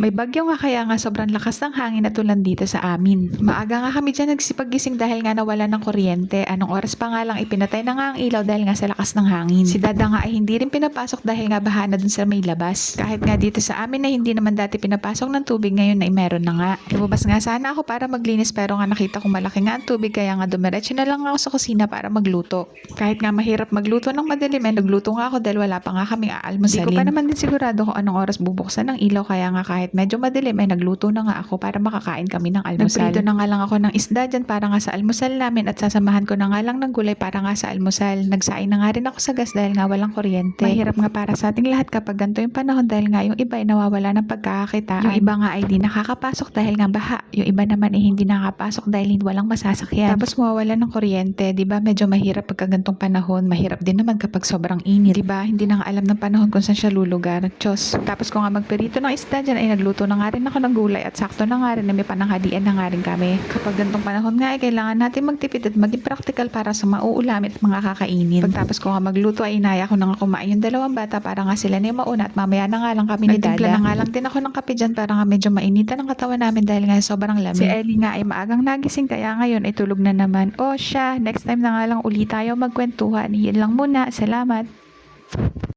May bagyo nga kaya nga sobrang lakas ng hangin at ulan dito sa amin. Maaga nga kami dyan nagsipagising dahil nga nawala ng kuryente. Anong oras pa nga lang ipinatay na nga ang ilaw dahil nga sa lakas ng hangin. Si Dada nga ay hindi rin pinapasok dahil nga baha na dun sa may labas. Kahit nga dito sa amin na hindi naman dati pinapasok ng tubig ngayon na meron na nga. Lumabas nga sana ako para maglinis pero nga nakita ko malaki nga ang tubig kaya nga dumiretso na lang ako sa kusina para magluto. Kahit nga mahirap magluto ng madilim eh nagluto nga ako dahil wala pa nga kaming aalmusalin. Hindi ko pa naman din sigurado kung anong oras bubuksan ng ilaw kaya nga kahit medyo madilim ay nagluto na nga ako para makakain kami ng almusal. Nagprito na nga lang ako ng isda dyan para nga sa almusal namin at sasamahan ko na nga lang ng gulay para nga sa almusal. Nagsain na nga rin ako sa gas dahil nga walang kuryente. Mahirap nga para sa ating lahat kapag ganito yung panahon dahil nga yung iba ay nawawala ng pagkakakitaan. Yung iba nga ay di nakakapasok dahil nga baha. Yung iba naman ay hindi nakakapasok dahil hindi walang masasakyan. Tapos mawawala ng kuryente, di ba? Medyo mahirap pagka ganitong panahon. Mahirap din naman kapag sobrang init. Di ba? Hindi na nga alam ng panahon kung saan siya lulugar. Diyos. Tapos ko nga magperito ng isda dyan ay nagluto na nga rin ako ng gulay at sakto na nga rin na may pananghalian na nga rin kami. Kapag ganitong panahon nga ay kailangan natin magtipid at maging practical para sa mauulamit at mga kakainin. Pagtapos ko nga magluto ay inaya ko na nga kumain yung dalawang bata para nga sila na yung mauna at mamaya na nga lang kami ni Dada. na nga lang din ako ng kape dyan para nga medyo mainitan ang katawan namin dahil nga sobrang lamig. Si Ellie nga ay maagang nagising kaya ngayon ay tulog na naman. O siya, next time na nga lang ulit tayo magkwentuhan. Yun lang muna. Salamat.